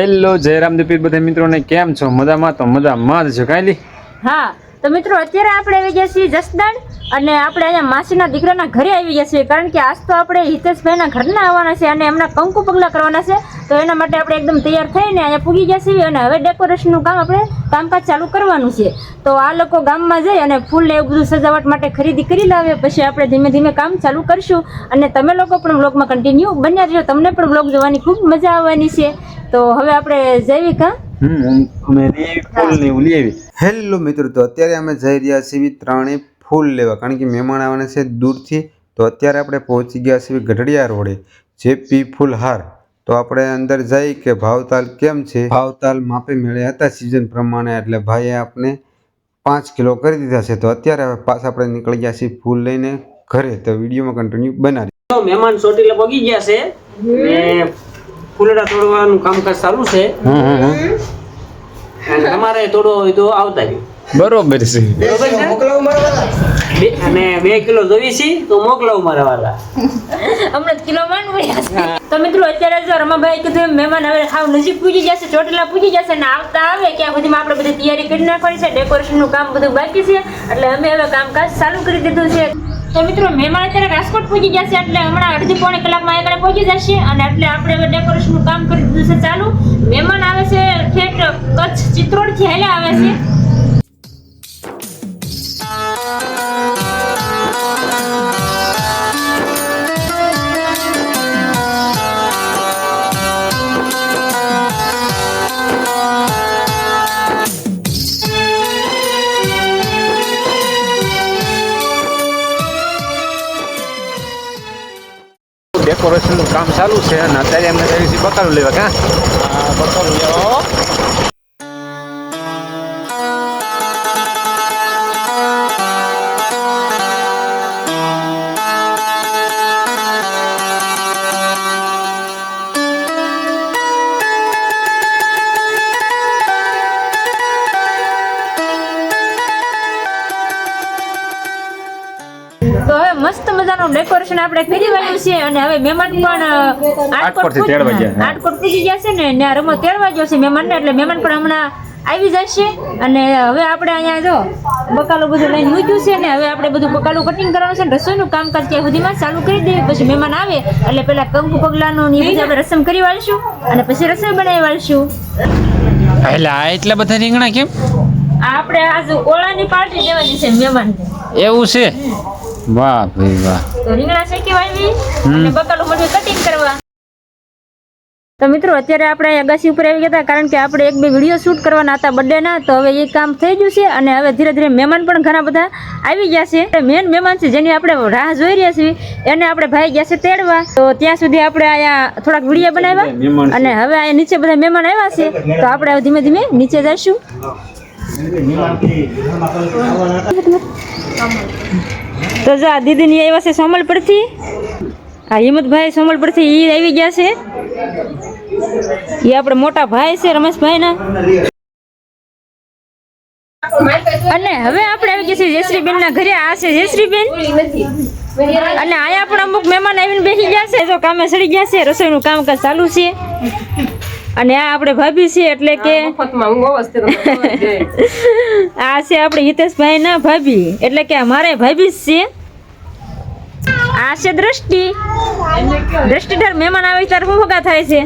Hello Jairam દીપીર બધા મિત્રોને કેમ છો? મજામાં? તો મજામાં જ છો કાંઈ હા. તો મિત્રો, અત્યારે આપણે આવી ગયા છીએ જસદણ અને આપણે અહીંયા માસીના દીકરાના ઘરે આવી ગયા છીએ, કારણ કે આજ તો આપણે હિતેશભાઈના ઘરના આવવાના છે અને એમના કંકુ પગલા કરવાના છે. તો એના માટે આપણે એકદમ તૈયાર થઈને અહીંયા પૂગી ગયા છીએ અને હવે ડેકોરેશનનું કામ આપણે કામકાજ ચાલુ કરવાનું છે. તો આ લોકો ગામમાં જઈ અને ફૂલ એવું બધું સજાવટ માટે ખરીદી કરી લાવે, પછી આપણે ધીમે ધીમે કામ ચાલુ કરશું. અને તમે લોકો પણ બ્લોગમાં કન્ટિન્યુ બન્યા રહેજો, તમને પણ બ્લોગ જોવાની ખૂબ મજા આવવાની છે. તો હવે આપણે જૈવિક હેલો મિત્રો તો અત્યારે અમે જઈ રહ્યા છીએ ત્રણે ફૂલ લેવા. કારણ કે મહેમાન આવવાના છે દૂરથી. તો અત્યારે આપણે પહોંચી ગયા છીએ ગઢડિયા રોડે જે પી ફૂલ હાર. તો આપણે અંદર જઈ કે ભાવતાલ કેમ છે? ભાવતાલ માપે મેળ્યા હતા સિઝન પ્રમાણે એટલે ભાઈએ આપણે પાંચ કિલો કરી દીધા છે. તો અત્યારે હવે પાછા આપણે નીકળી ગયા છીએ ફૂલ લઈને ઘરે. તો વિડીયોમાં કન્ટિન્યુ બનાવી મહેમાન ચોટીલા પગી ગયા છે. ને ફૂલડા તોડવાનું કામકાજ ચાલુ છે. તમારે તોડવો હોય તો આવતા બરોબર છે. બરોબર છે? અને બે કિલો જોઈ છે તો મોકલાવ મારા વાળા હમણાં જ કિલો માંડ વળ્યા છે. તો મિત્રો અત્યારે જો રમાભાઈ કીધું એમ મહેમાન હવે સાવ નજીક પૂજી જશે ચોટીલા પૂજી જશે ને આવતા આવે ક્યાં સુધીમાં આપણે બધી તૈયારી કરી નાખવાની છે ડેકોરેશનનું કામ બધું બાકી છે. એટલે અમે હવે કામકાજ ચાલુ કરી દીધું છે. તો મિત્રો, મહેમાન અત્યારે રાજકોટ પહોંચી જશે એટલે હમણાં અડધી પોણી કલાકમાં આગળ પહોંચી જશે અને એટલે આપણે ડેકોરેશનનું કામ કરી દીધું છે ચાલુ. મહેમાન આવે છે, ઠેઠ કચ્છ ચિત્રોડથી હેલા આવે છે. ડેકોરેશનનું કામ ચાલુ છે અને અત્યારે એમને જઈએ છીએ બકાલું લેવા કાં? બકાલું લેવા ડેકોરેશન આપણે કરી વાળ્યું છે અને હવે મહેમાન પણ પૂજ- તેડવા ગયા, આટકોટ પૂજી ગયા છે ને ત્યાં રમત તેડવા ગયો છે મહેમાનને એટલે મહેમાન પણ હમણાં આવી જશે. અને હવે આપણે અહીંયા જો બકાલું બધું લઈને મૂક્યું છે ને હવે આપણે બધું બકાલું કટિંગ કરવાનું છે ને રસોઈનું કામકાજ ત્યાં સુધીમાં ચાલુ કરી દઈએ. પછી મહેમાન આવે એટલે પહેલાં કંકુ પગલાનું ને આપણે રસમ કરી વાળીશું અને પછી રસોઈ બનાવી વાળીશું. એટલે આ એટલા બધા રીંગણા કેમ? આ આપણે આજ ઓળાની પાર્ટી દેવાની છે મહેમાનને. એવું છે? વાહ ભાઈ વાહ. તો રીંગણા શેકી વાળવી અને બકાલું બધું કટિંગ કરવા. તો મિત્રો અત્યારે આપણે અગાસી ઉપર આવી ગયા હતા કારણ કે આપણે એક બે વીડિયો શૂટ કરવાના હતા બર્થડેના તો હવે એ કામ થઈ ગયું છે અને હવે ધીરે ધીરે મહેમાન પણ ઘણા બધા આવી ગયા છે. મેન મહેમાન છે જેની આપણે રાહ જોઈ રહ્યા છીએ એને આપણે ભાઈ ગયા છે તેડવા. તો ત્યાં સુધી આપણે અહીંયા થોડાક વીડિયો બનાવ્યા અને હવે અહીંયા નીચે બધા મહેમાન આવ્યા છે. તો આપણે હવે ધીમે ધીમે નીચે જઈશું. તો જો આ દીદીની આવ્યા છે સોમલ પરથી આ હિંમતભાઈ સોમલ પરથી ઈ આવી ગયા છે. એ આપણે મોટા ભાઈ છે, રમેશભાઈના. અને હવે આપણે આવી ગયા છીએ જયશ્રીબેન ના ઘરે. આ છે જયશ્રીબેન અને આયા પણ અમુક મહેમાન આવીને બેસી ગયા છે. જો કામે સડી ગયા છે, રસોઈનું કામકાજ ચાલુ છે. અને આ આપણે ભાભી છે એટલે કે આ છે આપણે હિતેશભાઈ ના ભાભી. એટલે કે અમારે ભાભી જ છે આ છે દ્રષ્ટિ. દ્રષ્ટિધર મહેમાન આવે ત્યારે ભોગા થાય છે?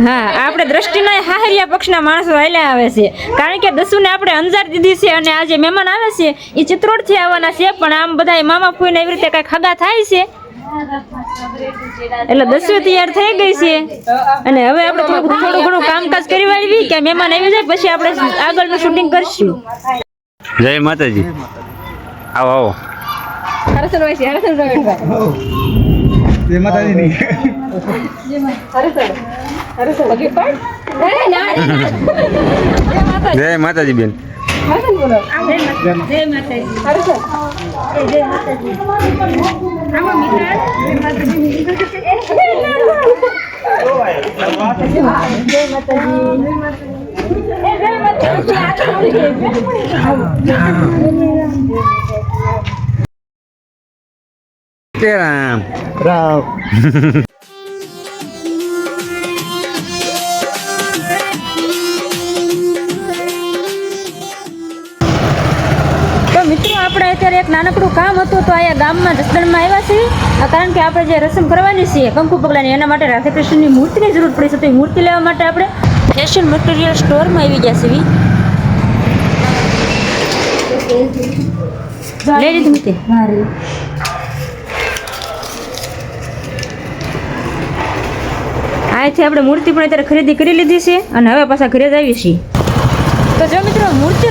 હા આપણે દ્રષ્ટિના હાહરિયા પક્ષના માણસો હાલ્યા આવે છે. કારણ કે દસુને આપણે અંજાર દીધી છે અને આજે મહેમાન આવે છે એ ચિત્રોડથી આવવાના છે પણ આમ બધા મામા ફૂઈને એવી રીતે કઈ ખાગા થાય છે? એટલે દસવી તૈયાર થઈ ગઈ છે. અને હવે આપણે થોડું થોડું ઘણું કામકાજ કરી વાળવી કે મહેમાન આવી જાય પછી આપણે આગળનું શૂટિંગ કરશું. જય માતાજી. આવો આવો. જય માતાજી. બેન. રામ રામ આપણે એક નાનકડું કામ હતું તો અહીંયા ગામમાં જસદણમાં આવ્યા છીએ. કારણ કે આપણે જે રસમ કરવાની છે કંકુ પગલાની એના માટે રાધે કૃષ્ણની મૂર્તિની જરૂર પડી છે. તો એ મૂર્તિ લેવા માટે આપણે ફેશન મટીરિયલ સ્ટોરમાં આવી ગયા છીએ લઈ લીધી મૂર્તિ. અહીંથી આપણે મૂર્તિ પણ અત્યારે ખરીદી કરી લીધી છે અને હવે પાછા ઘરે જ આવી છીએ. તો જો મિત્રો મૂર્તિ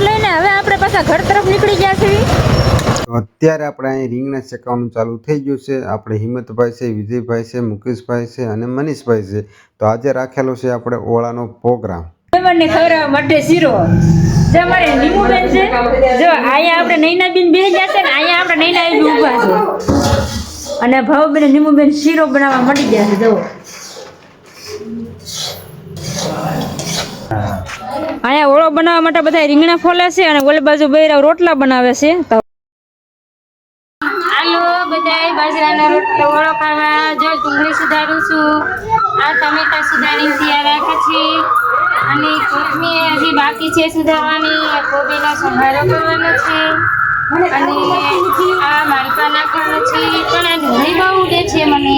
પાછા ઘર તરફ નીકળી ગયા છે? તો અત્યારે આપણે અહીં રીંગણા શેકવાનું ચાલુ થઈ ગયું છે. આપણે હિંમતભાઈ છે વિજયભાઈ છે મુકેશભાઈ છે અને મનીષભાઈ છે. તો આજે રાખેલો છે આપણે ઓળાનો પ્રોગ્રામ. મહેમાનને ખવડાવવા માટે શીરો. જે અમારે નીમુબેન છે જો અહીંયા આપણે નૈનાબેન બેસી ગયા છે ને અહીંયા આપણે નૈનાબેન ઊભા છે. અને ભાવબેન નીમુબેન શીરો બનાવવા મળી ગયા છે જો ઓળો બનાવવા માટે બધા રીંગણા ફોલે છે અને ઓલી બાજુ બૈરાઓ રોટલા બનાવે છે. તો બધાય બાજરાનો રોટલો ઓળો ખાવા. જો સુધારું છું. આ ટમેટા સુધારી તૈયાર રાખે છે. અને કોથમીર હજી બાકી છે સુધારવાની. કોબીનો સંભારો કરવાનો છે. અને આ માલકા નાખવાનો છે પણ આ ડુંગળી બહુ ઉડે છે મને.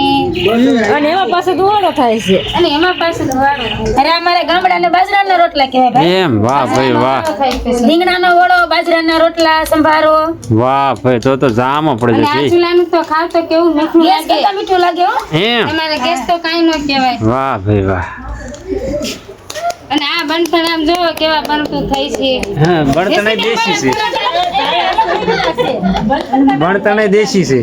અને એમાં પાછો ધુવાડો થાય છે. અને એમાં પાછું ધોવાડો અરે અમારે ગામડાને બાજરાના રોટલા કહેવાય ભાઈ. એમ વાહ ભાઈ વાહ. રીંગણાનો ઓળો બાજરાના રોટલા સંભારો. વાહ ભાઈ તો તો જામો પડે અને આ ચૂલાનું તો ખાવ તો કેવું મીઠું લાગે. મીઠું લાગે હો. એમ. તમારે ગેસ તો કાંઈ ન કહેવાય. વાહ ભાઈ વાહ. અને આ બનફળ આમ જો કેવા બનતું થઈ છે. હા બણતણે દેશી છે. બણતણે દેશી છે.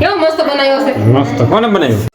કેવો મસ્ત બનાવ્યો મસ્ત. કોને બનાવ્યું?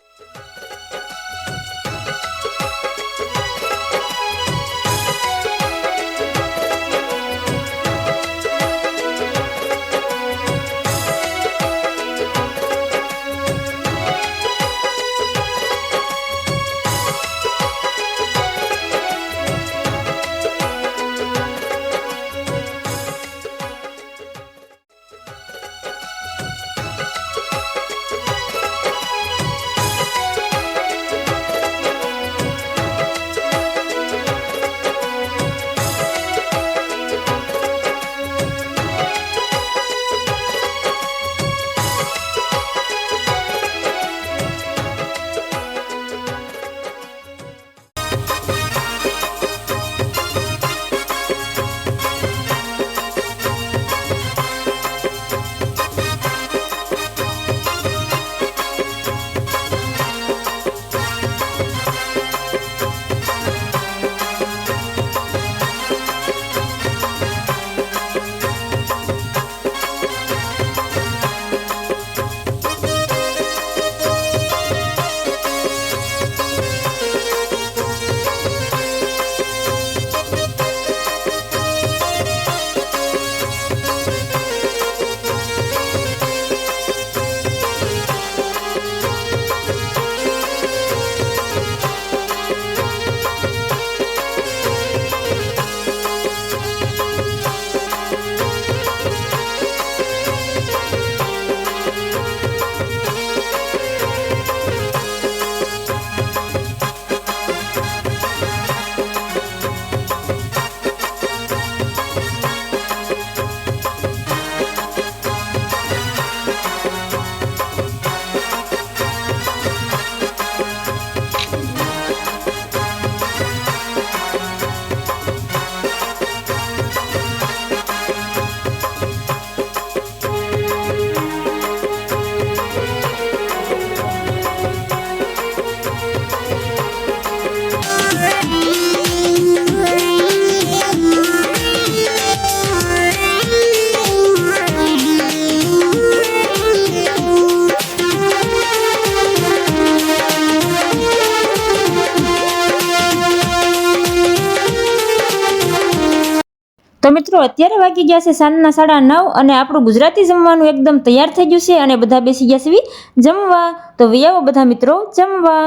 તો મિત્રો, અત્યારે વાગી ગયા છે સાંજના સાડા નવ અને આપણું ગુજરાતી જમવાનું એકદમ તૈયાર થઈ ગયું છે અને બધા બેસી ગયા છે જમવા. તો વિયાવો બધા મિત્રો, જમવા.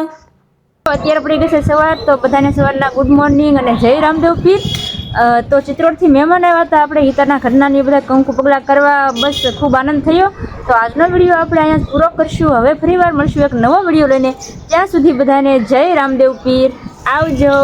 અત્યારે પડી ગઈ છે સવાર, તો બધાને સવારના ગુડ મોર્નિંગ અને જય રામદેવ પીર. તો ચિત્રોડથી મહેમાન આવ્યા હતા આપણે, હિતાના ઘરના ને બધા કંકુ પગલાં કરવા, બસ ખૂબ આનંદ થયો. તો આજનો વીડિયો આપણે અહીંયા પૂરો કરશું. હવે ફરીવાર મળશું એક નવો વીડિયો લઈને. ત્યાં સુધી બધાને જય રામદેવ પીર. આવજો.